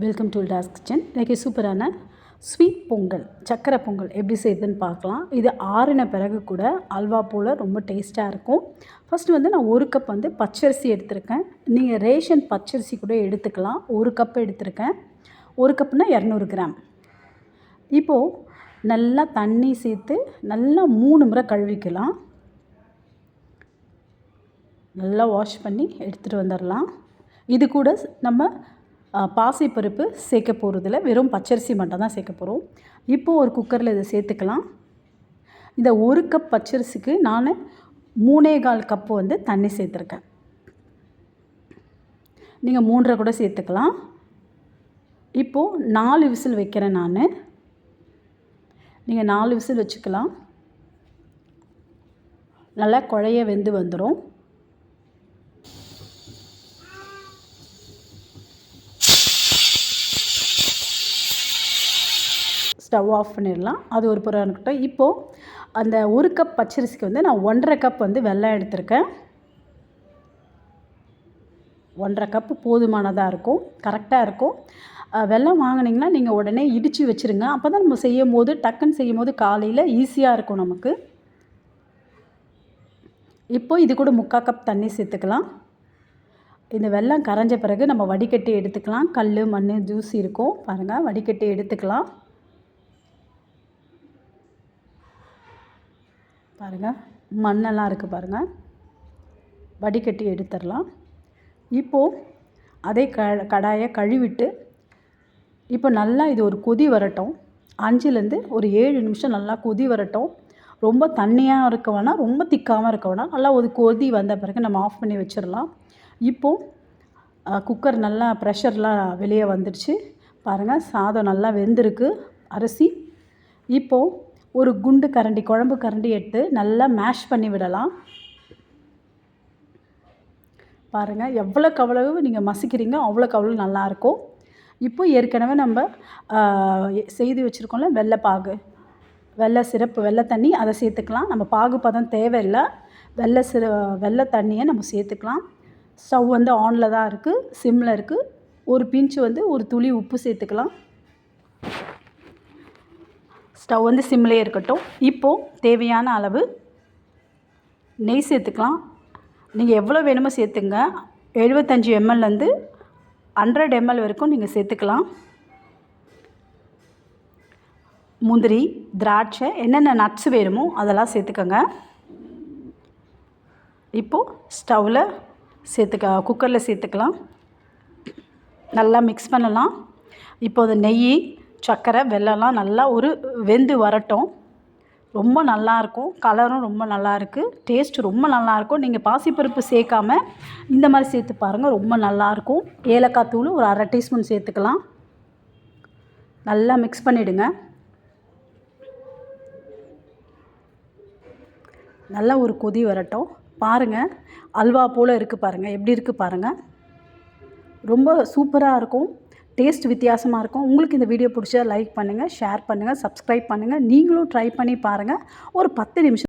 Welcome to toss kitchen இன்றைக்கி சூப்பரான sweet Pongal சக்கரை பொங்கல் எப்படி செய்யுதுன்னு பார்க்கலாம். இது ஆறின பிறகு கூட அல்வா போல் ரொம்ப டேஸ்ட்டாக இருக்கும். ஃபஸ்ட்டு வந்து நான் ஒரு கப் வந்து பச்சரிசி எடுத்திருக்கேன். நீங்கள் ரேஷன் பச்சரிசி கூட எடுத்துக்கலாம். ஒரு கப் எடுத்திருக்கேன். ஒரு கப்னா இரநூறு கிராம். இப்போது நல்லா தண்ணி சேர்த்து நல்லா மூணு முறை கழுவிக்கலாம். நல்லா வாஷ் பண்ணி எடுத்துகிட்டு வந்துடலாம். இது கூட நம்ம பாசிப்பருப்பு சேர்க்க போகிறதில்ல வெறும் பச்சரிசி மட்டும் தான் சேர்க்க போகிறோம் இப்போது ஒரு குக்கரில் இதை சேர்த்துக்கலாம். இந்த ஒரு கப் பச்சரிசிக்கு நான் மூணே கால் கப்பு வந்து தண்ணி சேர்த்துருக்கேன். நீங்கள் மூன்றரை கூட சேர்த்துக்கலாம். இப்போது நாலு விசில் வைக்கிறேன் நான். நீங்கள் நாலு விசில் வச்சுக்கலாம். நல்லா குழைய வெந்து வந்துடும் ஸ்டவ் ஆஃப் பண்ணிடலாம். அது ஒரு புறம் இருக்கட்டும். இப்போது அந்த ஒரு கப் பச்சரிசிக்கு வந்து நான் ஒன்றரை கப் வந்து வெள்ளம் எடுத்திருக்கேன். ஒன்றரை கப்பு போதுமானதாக இருக்கும். கரெக்டாக இருக்கும். வெள்ளம் வாங்கினீங்கன்னா நீங்கள் உடனே இடித்து வச்சுருங்க. அப்போ தான் நம்ம செய்யும் போது டக்குன்னு செய்யும் போது காலையில் ஈஸியாக இருக்கும் நமக்கு. இப்போ இது கூட முக்கால் கப் தண்ணி சேர்த்துக்கலாம். இந்த வெள்ளம் கரைஞ்ச பிறகு நம்ம வடிகட்டி எடுத்துக்கலாம். கல் மண் ஜூஸ் இருக்கும். பாருங்கள் வடிகட்டி எடுத்துக்கலாம். பாருங்கள் மண்ணெல்லாம் இருக்குது பாருங்கள் வடிகட்டி எடுத்துடலாம். இப்போது அதே க கடாயை கழுவிட்டு இப்போ நல்லா இது ஒரு கொதி வரட்டும். அஞ்சுலேருந்து ஒரு ஏழு நிமிஷம் நல்லா கொதி வரட்டும். ரொம்ப தண்ணியாக இருக்க வேணாம் ரொம்ப திக்காமல் இருக்க வேணாம். நல்லா ஒரு கொதி வந்த பிறகு நம்ம ஆஃப் பண்ணி வச்சிடலாம். இப்போது குக்கர் நல்லா ப்ரெஷர்லாம் வெளியே வந்துடுச்சு. பாருங்கள் சாதம் நல்லா வெந்திருக்கு. அரிசி. இப்போது ஒரு குண்டு கரண்டி குழம்பு கரண்டி எடுத்து நல்லா மேஷ் பண்ணி விடலாம். பாருங்கள் எவ்வளோக்கு அவ்வளவு நீங்கள் மசிக்கிறீங்க அவ்வளோக்கு அவ்வளோ நல்லாயிருக்கும் இப்போ ஏற்கனவே நம்ம செய்து வச்சுருக்கோம்ல வெள்ளைப்பாகு வெள்ளை சிறப்பு வெள்ளை தண்ணி அதை சேர்த்துக்கலாம். நம்ம பாகு பதம் தேவையில்லை. வெள்ளை சிற வெள்ளை தண்ணியை நம்ம சேர்த்துக்கலாம். ஸ்டவ் வந்து ஆனில் தான் இருக்குது சிம்மில் இருக்குது ஒரு பிஞ்சு வந்து ஒரு துளி உப்பு சேர்த்துக்கலாம். ஸ்டவ் வந்து சிம்லே இருக்கட்டும். இப்போது தேவையான அளவு நெய் சேர்த்துக்கலாம். நீங்கள் எவ்வளோ வேணுமோ சேர்த்துங்க. எழுபத்தஞ்சி எம்எல்லேருந்து ஹண்ட்ரட் எம்எல் வரைக்கும் நீங்கள் சேர்த்துக்கலாம். முந்திரி திராட்சை என்னென்ன நட்ஸ் வேணுமோ அதெல்லாம் சேர்த்துக்கோங்க. இப்போது ஸ்டவ்வில் சேர்த்துக்க குக்கரில் சேர்த்துக்கலாம். நல்லா மிக்ஸ் பண்ணலாம். இப்போது நெய் சர்க்கரை வெல்லம்லாம் நல்லா ஒரு வெந்து வரட்டும். ரொம்ப நல்லாயிருக்கும் கலரும் ரொம்ப நல்லாயிருக்கு டேஸ்ட் ரொம்ப நல்லாயிருக்கும் நீங்கள் பாசிப்பருப்பு சேர்க்காம இந்த மாதிரி சேர்த்து பாருங்கள் ரொம்ப நல்லாயிருக்கும் ஏலக்காய் தூள் ஒரு அரை டீஸ்பூன் சேர்த்துக்கலாம். நல்லா மிக்ஸ் பண்ணிவிடுங்க நல்லா ஒரு கொதி வரட்டும். பாருங்கள் அல்வா போல் இருக்குது பாருங்கள் எப்படி இருக்குது பாருங்கள் ரொம்ப சூப்பராக இருக்கும். டேஸ்ட் வித்தியாசமாக இருக்கும். உங்களுக்கு இந்த வீடியோ பிடிச்சா லைக் பண்ணுங்கள் ஷேர் பண்ணுங்கள் சப்ஸ்கிரைப் பண்ணுங்கள் நீங்களும் ட்ரை பண்ணி பாருங்கள் ஒரு பத்து நிமிஷம்